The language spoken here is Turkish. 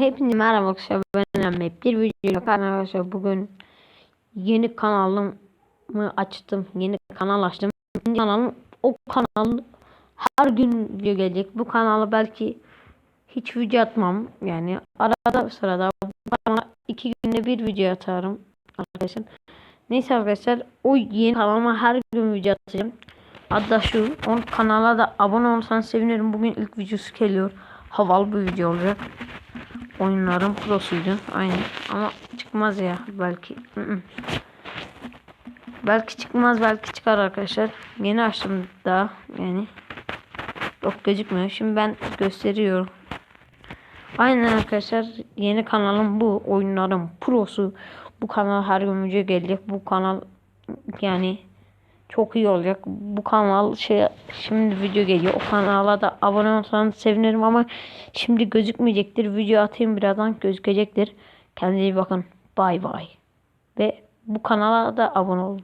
hepinize merhaba arkadaşlar. Ben Ahmet. Bir video arkadaşlar. Bugün yeni kanalımı açtım. Yeni kanal açtım. Yeni kanalım o kanal her gün video gelecek. Bu kanalı belki hiç video atmam. Yani arada sırada bana iki günde bir video atarım arkadaşlar. Neyse arkadaşlar o yeni kanalıma her gün video atacağım. Hatta şu on kanala da abone olursanız sevinirim. Bugün ilk videosu geliyor. Havalı bir video olacak oyunların prosuydu. Aynen. Ama çıkmaz ya belki. Belki çıkmaz belki çıkar arkadaşlar. Yeni açtım daha yani. Yok gözükmüyor. Şimdi ben gösteriyorum. Aynen arkadaşlar yeni kanalım bu. Oyunların prosu. Bu kanal her gün video gelecek. Bu kanal yani çok iyi olacak. Bu kanal şey şimdi video geliyor. O kanala da abone olsanız sevinirim ama şimdi gözükmeyecektir. Video atayım birazdan gözükecektir. Kendinize iyi bakın. Bay bay. Ve bu kanala da abone olun.